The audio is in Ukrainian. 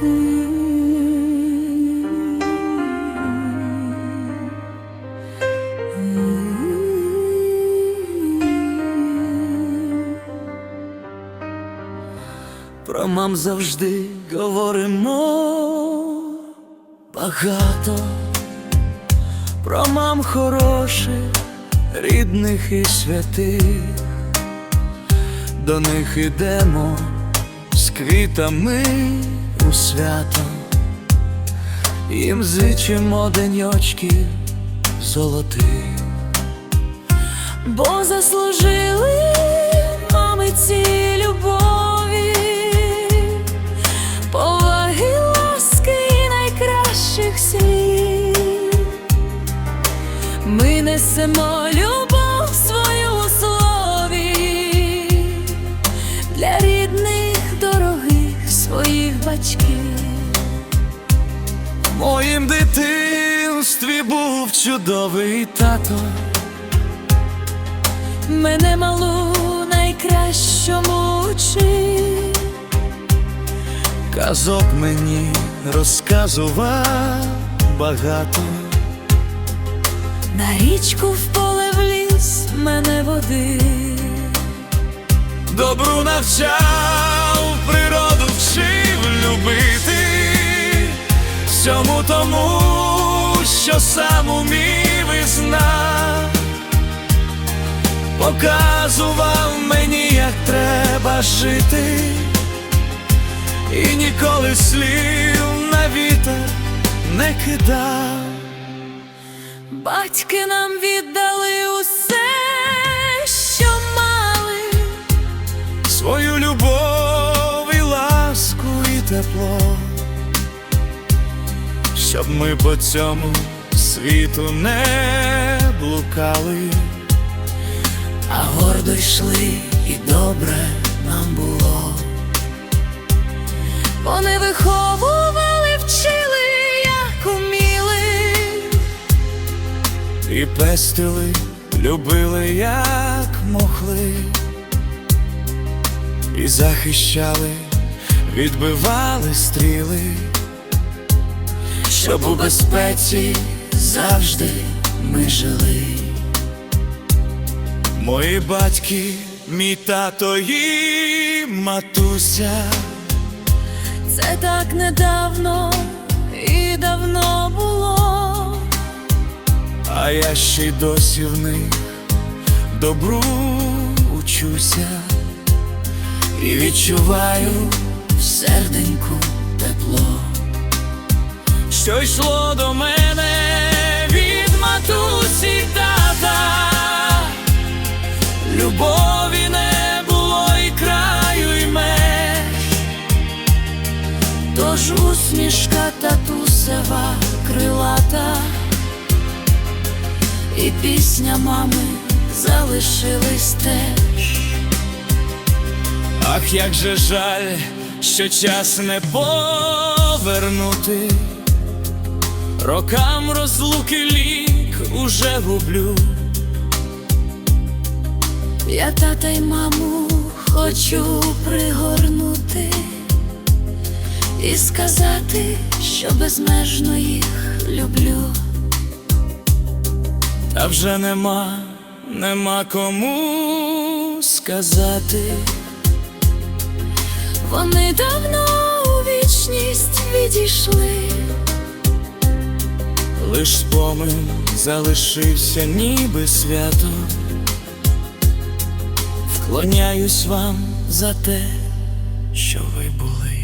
Про мам завжди говоримо багато, про мам хороших, рідних і святих, до них ідемо з квітами у свято, їм зичимо деньочків золотих. бо заслужили мами ці любові, поваги, ласки і найкращих слів. Ми несемо любов батьків. В моїм дитинстві був чудовий тато. Мене малу найкращому учив. Казок мені розказував багато. На річку в поле в ліс мене водив. Добру навчав, любити, всьому тому, що сам умів і знав, показував мені, як треба жити, і ніколи слів на вітер не кидав. Батьки нам віддали усе, тепло, щоб ми по цьому світу не блукали, а гордо йшли, і добре нам було. Вони виховували, вчили, як уміли. І пестили, любили, як могли, і захищали, відбивали стріли, щоб у безпеці завжди ми жили. Мої батьки, мій тато і матуся, Це так недавно і давно було. а я ще й досі в них добру учуся і відчуваю в серденьку тепло, що йшло до мене від матусі тата, любові не було і краю, і меж. Тож усмішка татусева крилата, і пісня мами залишились теж. Ах, як же жаль, що час не повернути, рокам розлуки лік уже гублю. Я тата й маму хочу пригорнути і сказати, що безмежно їх люблю. Та вже нема, нема кому сказати. Вони давно у вічність відійшли. Лиш спомин залишився, ніби свято. Вклоняюсь вам за те, що ви були.